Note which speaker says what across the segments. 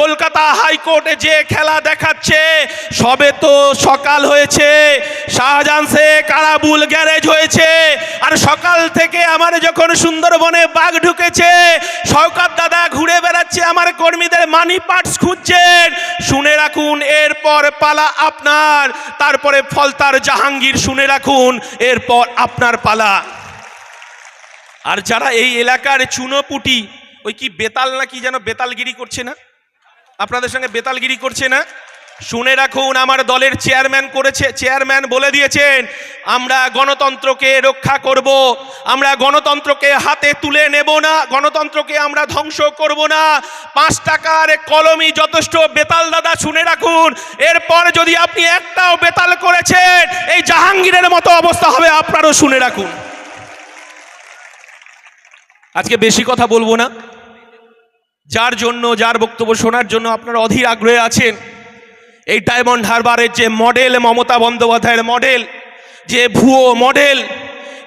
Speaker 1: কলকাতা হাইকোর্টে যে খেলা দেখাচ্ছে, সবে তো সকাল হয়েছে। শাহজাহান শেখ কারাবুল গ্যারেজ হয়েছে। আর সকাল থেকে আমার যখন সুন্দরবনে বাঘ ঢুকেছে, শওকাত দাদা ঘুরে বেড়াচ্ছে, আমার কর্মীদের মানি পার্টস খুঁজছেন। শুনে রাখুন, এরপর পালা আপনার। তারপরে ফলতার জাহাঙ্গীর শুনে রাখুন, এরপর আপনার পালা। আর যারা এই এলাকার চুনোপুটি, ওই কি বেতাল না কি যেন বেতালগিরি করছে না? আপনাদের সঙ্গে বেতালগিরি করছে না। শুনে রাখুন, আমার দলের চেয়ারম্যান করেছে, চেয়ারম্যান বলে দিয়েছেন, আমরা গণতন্ত্রকে রক্ষা করব, আমরা গণতন্ত্রকে হাতে তুলে নেব না, গণতন্ত্রকে আমরা ধ্বংস করব না। পাঁচ টাকার কলমই যথেষ্ট, বেতাল দাদা, শুনে রাখুন। এরপর যদি আপনি একটাও বেতাল করেছেন, এই জাহাঙ্গীরের মতো অবস্থা হবে, আপনারও শুনে রাখুন। আজকে বেশি কথা বলব না। যার জন্য, যার বক্তব্য শোনার জন্য আপনারা অধীর আগ্রহে আছেন, এই ডায়মন্ড হারবারের যে মডেল মমতা বন্দ্যোপাধ্যায়ের মডেল, যে ভুয়ো মডেল,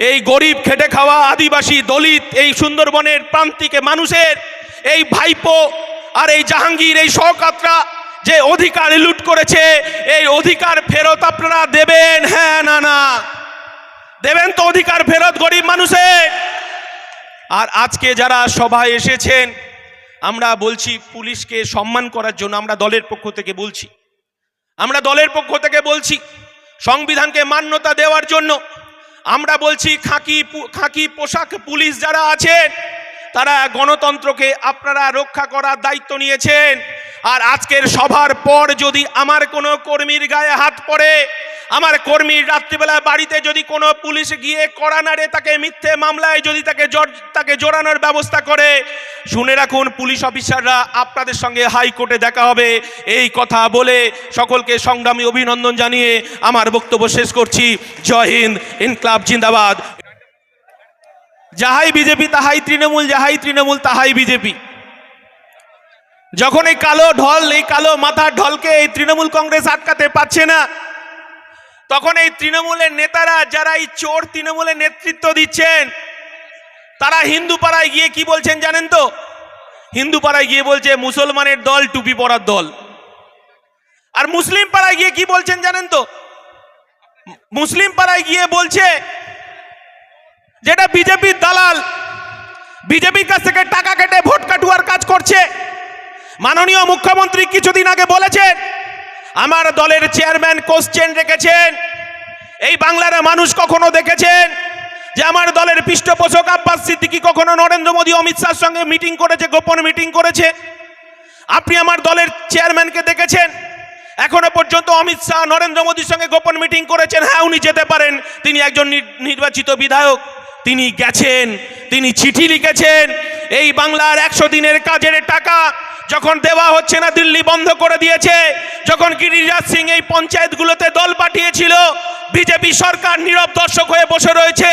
Speaker 1: এই গরিব খেটে খাওয়া আদিবাসী দলিত, এই সুন্দরবনের প্রান্তিকে মানুষের, এই ভাইপো আর এই জাহাঙ্গীর, এই শওকাতরা যে অধিকার লুট করেছে, এই অধিকার ফেরত আপনারা দেবেন? হ্যাঁ না না। দেবেন তো অধিকার ফেরত গরিব মানুষের। আর আজকে যারা সভায় এসেছেন আমরা বলছি পুলিশকে সম্মান করার জন্য আমরা দলের পক্ষ থেকে বলছি। আমরা দলের পক্ষ থেকে বলছি সংবিধানকে মান্যতা দেওয়ার জন্য। আমরা বলছি খাকি খাকি পোশাক পুলিশ যারা আছেন, তারা গণতন্ত্রকে আপনারা রক্ষা করার দায়িত্ব নিয়েছেন। আর আজকের সভার পর যদি আমার কোনো কর্মীর গায়ে হাত পড়ে আমার কর্মীর রাত্রিবেলা বাড়িতে যদি কোনো পুলিশ গিয়ে কড়া নাড়ে তাকে মিথ্যে মামলায় যদি তাকে তাকে জোরানোর ব্যবস্থা করে, শুনে রাখুন পুলিশ অফিসাররা আপনাদের সঙ্গে হাইকোর্টে দেখা হবে। এই কথা বলে সকলকে সংগ্রামী অভিনন্দন জানিয়ে আমার বক্তব্য শেষ করছি। জয় হিন্দ, ইনকলাব জিন্দাবাদ। যাহাই বিজেপি, তাহাই তৃণমূল, যাহাই তৃণমূল, তাহাই বিজেপি। যখন এই কালো ঢল, এই কালো মাথার ঢলকে এই তৃণমূল কংগ্রেস আটকাতে পারছে না তখন এই তৃণমূলের নেতারা যারা এই চোর তৃণমূলের নেতৃত্ব দিচ্ছেন, তারা হিন্দু পাড়ায় গিয়ে কি বলছেন জানেন তো? হিন্দু পাড়ায় গিয়ে বলছে, মুসলমানের দল টুপি পরার দল। আর মুসলিম পাড়ায় গিয়ে কি বলছেন জানেন তো? মুসলিম পাড়ায় গিয়ে বলছে যেটা বিজেপির দালাল, বিজেপির কাছ থেকে টাকা কেটে ভোট কাটুয়ার কাজ করছে। মাননীয় মুখ্যমন্ত্রী কিছুদিন আগে বলেছেন আমার দলের চেয়ারম্যান কোশ্চেন রেখেছেন। এই বাংলার মানুষ কখনো দেখেছেন যে আমার দলের পৃষ্ঠপোষক আব্বাস সিদ্দিকি কখনো নরেন্দ্র মোদী, অমিত শাহর সঙ্গে মিটিং করেছে, গোপন মিটিং করেছে? আপনি আমার দলের চেয়ারম্যানকে দেখেছেন? এখনও পর্যন্ত অমিত শাহ, নরেন্দ্র মোদীর সঙ্গে গোপন মিটিং করেছেন। হ্যাঁ উনি যেতে পারেন। তিনি একজন নির- নির্বাচিত বিধায়ক। তিনি গেছেন। তিনি চিঠি লিখেছেন। এই বাংলার একশো দিনের কাজের টাকা যখন দেওয়া হচ্ছে না, দিল্লি বন্ধ করে দিয়েছে। যখন গিরিরাজ সিং এই পঞ্চায়েতগুলোতে দল পাঠিয়েছিল, বিজেপি সরকার নীরব দর্শক হয়ে বসে রয়েছে।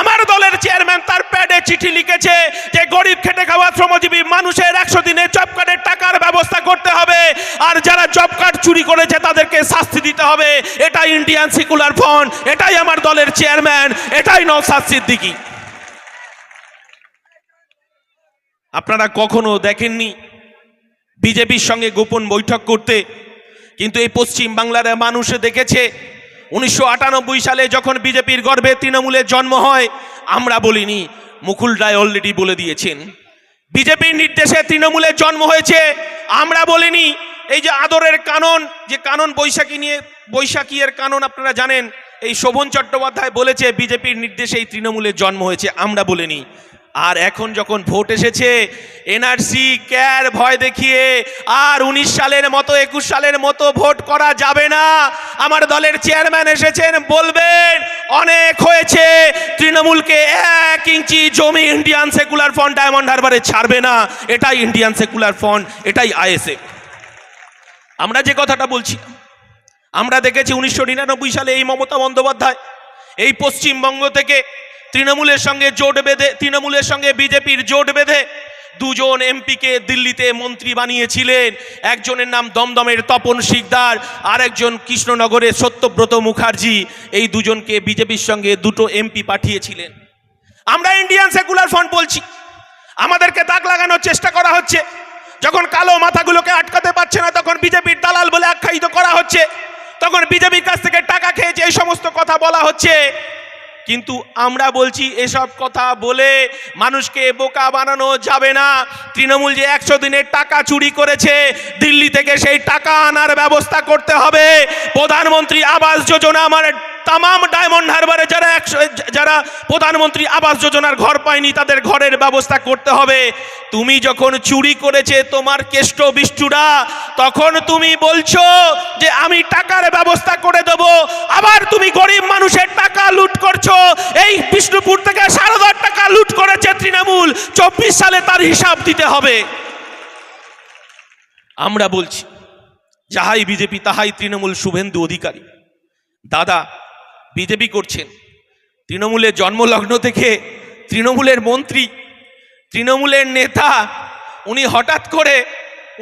Speaker 1: আমার দলের চেয়ারম্যান তার প্যাডে চিঠি লিখেছে যে, গরিব খেটে খাওয়া শ্রমজীবী মানুষের একশো দিনে জব কার্ডের টাকার ব্যবস্থা করতে হবে। আর যারা জব কার্ড চুরি করেছে, তাদেরকে শাস্তি দিতে হবে। এটাই ইন্ডিয়ান সিকুলার ফ্রন্ট এটাই আমার দলের চেয়ারম্যান, এটাই নওসাদ সিদ্দিকী। আপনারা কখনো দেখেননি বিজেপির সঙ্গে গোপন বৈঠক করতে। কিন্তু এই পশ্চিম বাংলার মানুষ দেখেছে, উনিশশো আটানব্বই সালে যখন বিজেপির গর্ভে তৃণমূলের জন্ম হয়, আমরা বলিনি, মুকুল রায় অলরেডি বলে দিয়েছেন। বিজেপির নির্দেশে তৃণমূলের জন্ম হয়েছে, আমরা বলিনি, এই যে আদরের কানন, যে কানন বৈশাখী নিয়ে বৈশাখী এর কানন আপনারা জানেন, এই শোভন চট্টোপাধ্যায় বলেছে, বিজেপির নির্দেশে এই তৃণমূলের জন্ম হয়েছে, আমরা বলিনি। আর এখন যখন ভোট এসেছে এনআরসি ক্যার ভয় দেখিয়ে, আর উনিশ সালের মতো, একুশ সালের মতো ভোট করা যাবে না। আমার দলের চেয়ারম্যান এসেছেন, বলবেন, অনেক হয়েছে। তৃণমূলকে এক ইঞ্চি জমি ইন্ডিয়ান সেকুলার ফ্রন্ট ডায়মন্ড হারবারে ছাড়বে না। এটাই ইন্ডিয়ান সেকুলার ফ্রন্ট এটাই আইএসএফ আমরা যে কথাটা বলছি, আমরা দেখেছি উনিশশো নিরানব্বই সালে এই মমতা বন্দ্যোপাধ্যায়, এই পশ্চিমবঙ্গ থেকে তৃণমূলের সঙ্গে জোট বেঁধে, তৃণমূলের সঙ্গে বিজেপির জোট বেঁধে দুজন এমপিকে দিল্লিতে মন্ত্রী বানিয়েছিলেন। একজনের নাম দমদমের তপন শিকদার আর একজন কৃষ্ণনগরের সত্যব্রত মুখার্জি। এই দুজনকে বিজেপির সঙ্গে দুটো এমপি পাঠিয়েছিলেন। আমরা ইন্ডিয়ান সেকুলার ফ্রন্ট বলছি, আমাদেরকে দাগ লাগানোর চেষ্টা করা হচ্ছে। যখন কালো মাথাগুলোকে আটকাতে পারছে না, তখন বিজেপির দালাল বলে আখ্যায়িত করা হচ্ছে। তখন বিজেপির কাছ থেকে টাকা খেয়েছে এই সমস্ত কথা বলা হচ্ছে কিন্তু আমরা বলছি এসব কথা বলে মানুষকে বোকা বানানো যাবে না। তৃণমূল যে একশো দিনের টাকা চুরি করেছে, দিল্লি থেকে সেই টাকা আনার ব্যবস্থা করতে হবে। প্রধানমন্ত্রী আবাস যোজনা আমার তামাম ডায়মন্ড হারবারে যারা একশো যারা প্রধানমন্ত্রী আবাস যোজনার ঘর পায়নি, তাদের ঘরের ব্যবস্থা করতে হবে। তুমি যখন চুরি করেছে তোমার কেষ্ট বিষ্টুরা তখন তুমি বলছো যে, আমি টাকার ব্যবস্থা করে দেব। আবার তুমি গরিব মানুষের টাকা লুট করছ। এই বিষ্ণুপুর থেকে সারদার টাকা লুট করেছে তৃণমূল। চব্বিশ সালে তার হিসাব দিতে হবে। আমরা বলছি, যাহাই বিজেপি, তাহাই তৃণমূল শুভেন্দু অধিকারী। দাদা বিজেপি করছেন। তৃণমূলের জন্মলগ্ন থেকে তৃণমূলের মন্ত্রী, তৃণমূলের নেতা, উনি হঠাৎ করে,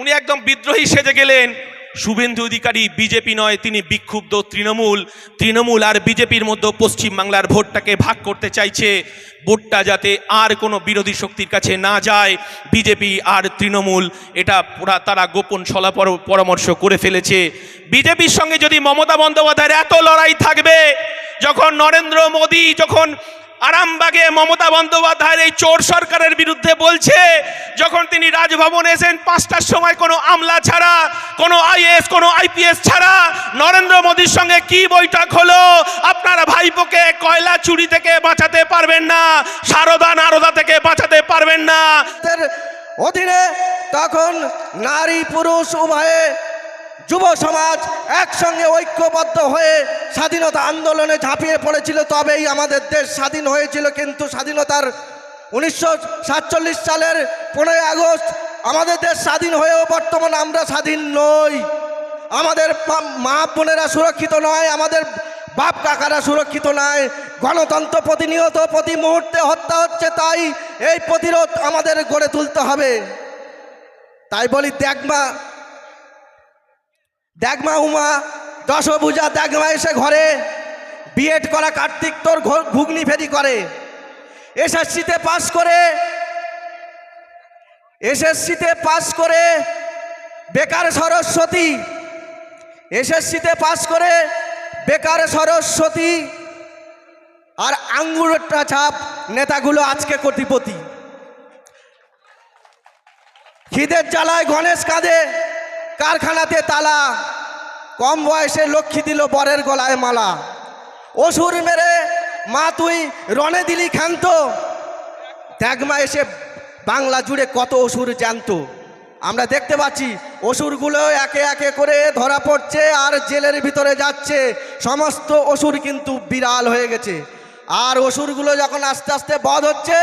Speaker 1: উনি একদম বিদ্রোহী সেজে গেলেন। শুভেন্দু অধিকারী বিজেপি নয়, তিনি বিক্ষুব্ধ তৃণমূল। তৃণমূল আর বিজেপির মধ্যে পশ্চিমবাংলার ভোটটাকে ভাগ করতে চাইছে। ভোটটা যাতে আর কোনো বিরোধী শক্তির কাছে না যায়, বিজেপি আর তৃণমূল, এটা পুরা তারা গোপন সলা পরামর্শ করে ফেলেছে। বিজেপির সঙ্গে যদি মমতা বন্দ্যোপাধ্যায়ের এত লড়াই থাকবে যখন নরেন্দ্র মোদী যখন আরামবাগে মমতা বন্দ্যোপাধ্যায়ের এই চোর সরকারের বিরুদ্ধে বলছে, যখন তিনি রাজভবনে এসেন, পাঁচটার সময় কোনো আমলা ছাড়া, কোনো আইএস কোনো আইপিএস ছাড়া, নরেন্দ্র মোদীর সঙ্গে কি বৈঠক হলো, আপনার ভাইপোকে কয়লা চুরি থেকে বাঁচাতে পারবেন না, সারদা নারদা থেকে বাঁচাতে পারবেন না।
Speaker 2: অধীনে তখন নারী পুরুষ উভয়ে যুব সমাজ একসঙ্গে ঐক্যবদ্ধ হয়ে স্বাধীনতা আন্দোলনে ঝাঁপিয়ে পড়েছিল, তবেই আমাদের দেশ স্বাধীন হয়েছিল। কিন্তু স্বাধীনতার উনিশশো সাতচল্লিশ সালের পনেরোই আগস্ট আমাদের দেশ স্বাধীন হয়েও বর্তমানে আমরা স্বাধীন নই। আমাদের মা বোনেরা সুরক্ষিত নয়, আমাদের বাপ কাকারা সুরক্ষিত নয়। গণতন্ত্র প্রতিনিয়ত প্রতি মুহূর্তে হত্যা হচ্ছে, তাই এই প্রতিরোধ আমাদের গড়ে তুলতে হবে। তাই বলি দেখমা দেখমা উমা দশ দশভূজা দেখমা এসে ঘরে। বিএড করা কার্তিক তোর ঘুগনি ফেরি করে। এসএসসিতে পাস করে। এসএসসিতে পাস করে। বেকার সরস্বতী। এসএসসিতে পাস করে। বেকার সরস্বতী। আর আঙ্গুরটা ছাপ নেতাগুলো আজকে কোটিপতি। খিদের জ্বালায় গণেশ কাঁদে। কারখানাতে তালা। কম বয়সে লক্ষ্মী দিল বরের গলায় মালা। অসুর মেরে মা তুই রনে দিলি ক্ষান্ত। দেখমা এসে বাংলা জুড়ে কত অসুর জানত আমরা দেখতে পাচ্ছি অসুরগুলো একে একে করে ধরা পড়ছে আর জেলের ভিতরে যাচ্ছে। সমস্ত অসুর কিন্তু বিড়াল হয়ে গেছে। আর অসুরগুলো যখন আস্তে আস্তে বধ হচ্ছে,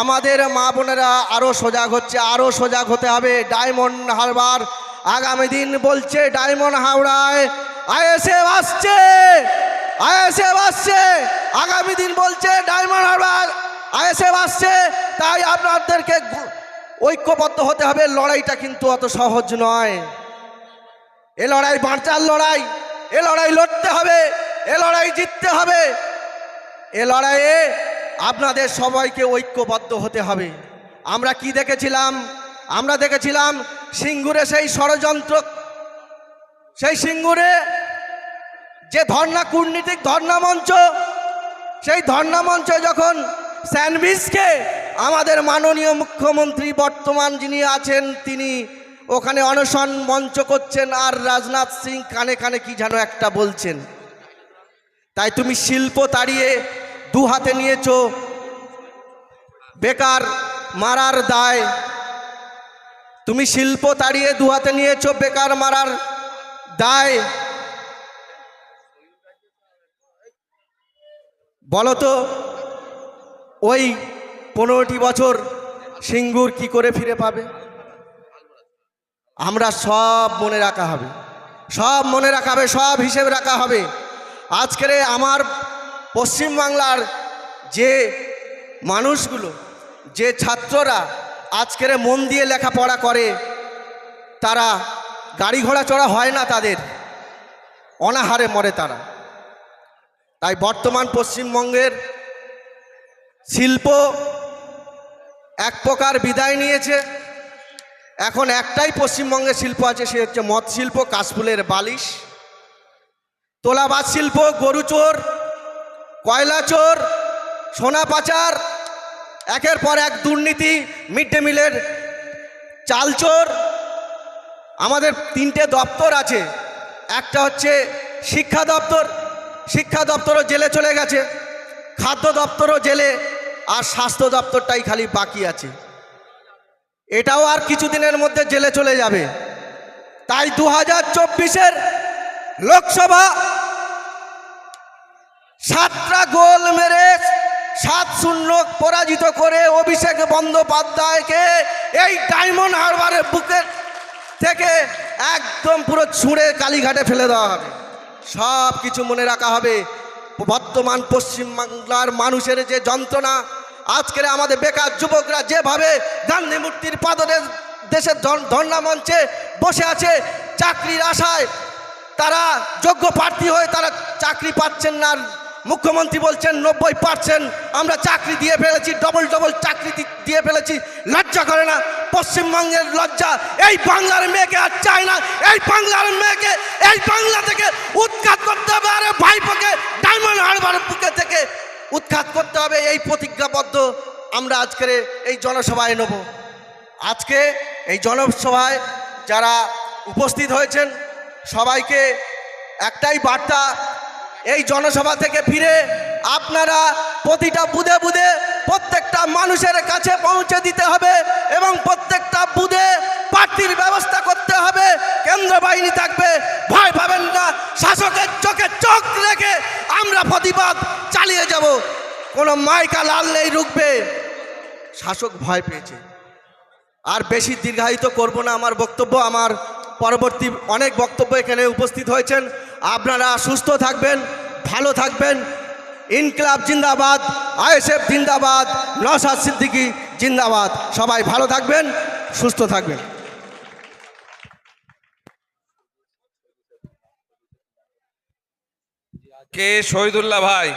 Speaker 2: আমাদের মা বোনেরা আরও সজাগ হচ্ছে আরও সজাগ হতে হবে। ডায়মন্ড হারবার আগামী দিন বলছে ডায়মন্ড হাওড়ায়, আইএসএ আসছে আইএসএ আসছে আগামী দিন বলছে ডায়মন্ড হারবার আইএসএফ আসছে তাই আপনাদেরকে ঐক্যবদ্ধ হতে হবে, লড়াইটা কিন্তু অত সহজ নয়। এ লড়াই বাঁচার লড়াই, এ লড়াই লড়তে হবে, এ লড়াই জিততে হবে। এ লড়াইয়ে আপনাদের সবাইকে ঐক্যবদ্ধ হতে হবে। আমরা কি দেখেছিলাম? আমরা দেখেছিলাম সিঙ্গুরে সেই ষড়যন্ত্র, সেই সিঙ্গুরে যে ধর্ণা কূটনীতিক ধর্ণা মঞ্চ, সেই ধর্ণা মঞ্চে যখন স্যান্ডউইচকে আমাদের মাননীয় মুখ্যমন্ত্রী বর্তমান যিনি আছেন, তিনি ওখানে অনশন মঞ্চ করছেন, আর রাজনাথ সিং কানে কানে কি যেন একটা বলছেন। তাই তুমি শিল্প তাড়িয়ে দু হাতে নিয়েছো, বেকার মারার দায় তুমি শিল্প তাড়িয়ে দু হাতে নিয়েছো বেকার মারার দায়। বলো তো, ওই পনেরোটি বছর সিঙ্গুর কি করে ফিরে পাবে? আমরা সব মনে রাখা হবে। সব মনে রাখা হবে, সব হিসেবে রাখা হবে। আজকের আমার পশ্চিমবাংলার যে মানুষগুলো, যে ছাত্ররা আজকের মন দিয়ে লেখাপড়া করে, তারা গাড়ি ঘোড়া চড়া হয় না তাদের, অনাহারে মরে তারা। তাই বর্তমান পশ্চিমবঙ্গের শিল্প এক প্রকার বিদায় নিয়েছে। এখন একটাই পশ্চিমবঙ্গের শিল্প আছে, সে হচ্ছে মদ শিল্প, কাশফুলের বালিশ। তোলাবাজ শিল্প গরু চোর কয়লা চোর সোনা পাচার একের পর এক দুর্নীতি, মিড ডে মিলের চাল চোর আমাদের তিনটে দপ্তর আছে। একটা হচ্ছে শিক্ষা দপ্তর, শিক্ষা দপ্তরও জেলে চলে গেছে, খাদ্য দপ্তরও জেলে, আর স্বাস্থ্য দপ্তরটাই খালি বাকি আছে। এটাও আর কিছুদিনের মধ্যে জেলে চলে যাবে। তাই দু হাজার চব্বিশের লোকসভা সাতটা গোল মেরে সাত শূন্য পরাজিত করে অভিষেক বন্দ্যোপাধ্যায়কে এই ডায়মন্ড হারবারের বুকের থেকে একদম পুরো ছুঁড়ে কালীঘাটে ফেলে দেওয়া হবে। সব কিছু মনে রাখা হবে। বর্তমান পশ্চিমবাংলার মানুষের যে যন্ত্রণা, আজকের আমাদের বেকার যুবকরা যেভাবে গান্ধী মূর্তির পাদরে দেশের ধর্ণা মঞ্চে বসে আছে চাকরির আশায়, তারা যোগ্য প্রার্থী হয়ে তারা চাকরি পাচ্ছেন না মুখ্যমন্ত্রী বলছেন নব্বই পার্সেন্ট আমরা চাকরি দিয়ে ফেলেছি ডবল ডবল চাকরি দিয়ে ফেলেছি, লজ্জা করে না, পশ্চিমবঙ্গের লজ্জা, এই বাংলার মেয়েকে আর চায় না, এই বাংলার মেয়েকে, এই বাংলা থেকে উৎখাত করতে হবে, আরে ভাইপোকে ডায়মন্ড হারবার বুকে থেকে উৎখাত করতে হবে, এই প্রতিজ্ঞাবদ্ধ আমরা আজকের এই জনসভায় নেব। আজকে এই জনসভায় যারা উপস্থিত হয়েছেন, সবাইকে একটাই বার্তা এই জনসভা থেকে ফিরে আপনারা প্রতিটা বুধে বুধে প্রত্যেকটা মানুষের কাছে পৌঁছে দিতে হবে এবং প্রত্যেকটা বুধে প্রার্থীর ব্যবস্থা করতে হবে। কেন্দ্র বাহিনী থাকবে। ভয় পাবেন না। শাসকের চোখে চোখ রেখে আমরা প্রতিবাদ চালিয়ে যাব। কোনো মাইকা লাল নেই রুখবে। শাসক ভয় পেয়েছে। আর বেশি দীর্ঘায়িত করব না। আমার বক্তব্য, আমার পরবর্তী অনেক বক্তব্য এখানে উপস্থিত হয়েছেন। আপনারা সুস্থ থাকবেন, ভালো থাকবেন। ইনকলাব জিন্দাবাদ, আইএসএফ জিন্দাবাদ নসাদ সিদ্দিকি জিন্দাবাদ। সবাই ভালো থাকবেন, সুস্থ থাকবেন।
Speaker 3: কে? শহীদুল্লাহ ভাই।